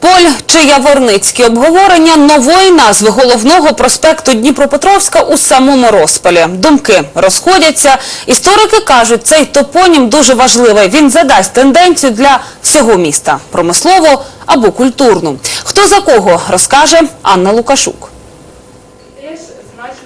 Поль чи Яворницький обговорення нової назви головного проспекту Дніпропетровська у самому розпалі. Думки розходяться. Історики кажуть, цей топонім дуже важливий. Він задасть тенденцію для всього міста – промислову або культурну. Хто за кого, розкаже Анна Лукашук.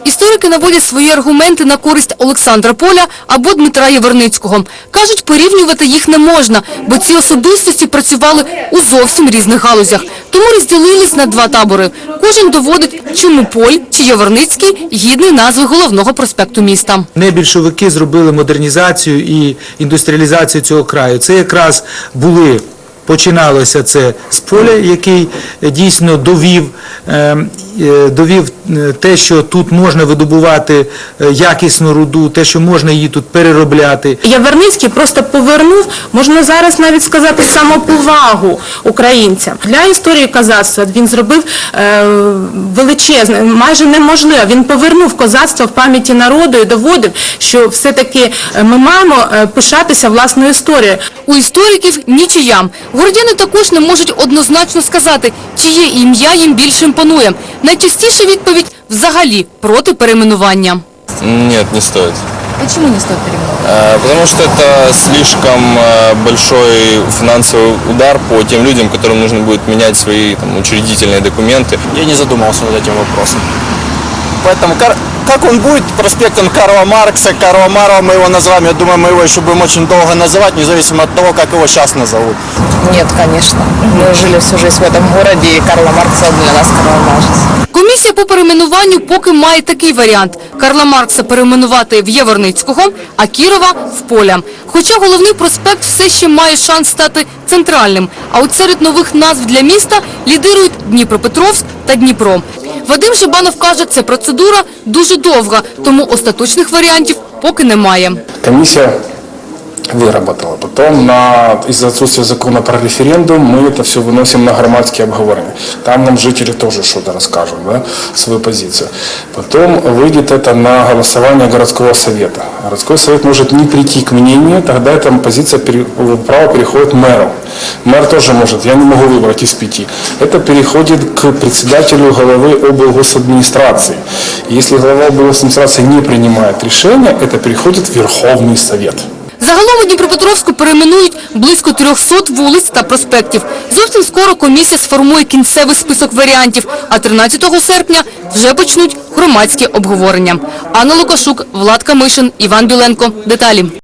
Історики наводять свої аргументи на користь Олександра Поля або Дмитра Яворницького. Кажуть, порівнювати їх не можна, бо ці особистості працювали у зовсім різних галузях. Тому розділились на два табори. Кожен доводить, чому Поль чи Яворницький гідний назви головного проспекту міста. Не більшовики зробили модернізацію і індустріалізацію цього краю. Це якраз були. Починалося це з поля, який дійсно довів, е, е, довів е, те, що тут можна видобувати е, якісну руду, те, що можна її тут переробляти. Яворницький просто повернув, можна зараз навіть сказати, самоповагу українцям. Для історії козацтва він зробив величезне, майже неможливо. Він повернув козацтво в пам'яті народу і доводив, що все-таки ми маємо пишатися власною історією. У істориків нічия. Городяни також не можуть однозначно сказати, чиє ім'я їм більше імпонує. Найчастіша відповідь – взагалі проти перейменування. Нет, не стоит. Чому не стоїть перейменувати? Э, Потому что это слишком э, большой финансовый удар по тем людям, которым нужно будет менять свои там, учредительные документы. Я не задумывался над этим вопросом. Поэтому Кар- как он будет проспектом Карла Маркса, Карла Марова мы его называем, я думаю, мы его еще будем очень долго называть, независимо от того, как его сейчас назовут. Нет, конечно. Мы жили всю жизнь в этом городе, и Карла Маркса для нас Карл Маркс. Комісія по перейменуванню поки має такий варіант. Карла Маркса перейменувати в Яворницького, а Кірова – в Поля. Хоча головний проспект все ще має шанс стати центральним. А от серед нових назв для міста лідирують Дніпропетровськ та Дніпро. Вадим Шабанов каже, ця процедура дуже довга, тому остаточних варіантів поки немає. комиссия выработала. Потом на, из-за отсутствия закона про референдум мы это все выносим на громадские обговорения. Там нам жители тоже что-то расскажут, да, свою позицию. Потом выйдет это на голосование городского совета. Городской совет может не прийти к мнению, тогда эта позиция, пере- право переходит мэру. Мэр тоже может, я не могу выбрать из пяти. Это переходит к председателю главы облгосадминистрации. Если глава облгосадминистрации не принимает решения, это переходит в Верховный Совет. Загалом у Дніпропетровську перейменують близько 300 вулиць та проспектів. Зовсім скоро комісія сформує кінцевий список варіантів, а 13 серпня вже почнуть громадські обговорення. Анна Лукашук, Влад Камишин, Іван Біленко. Деталі.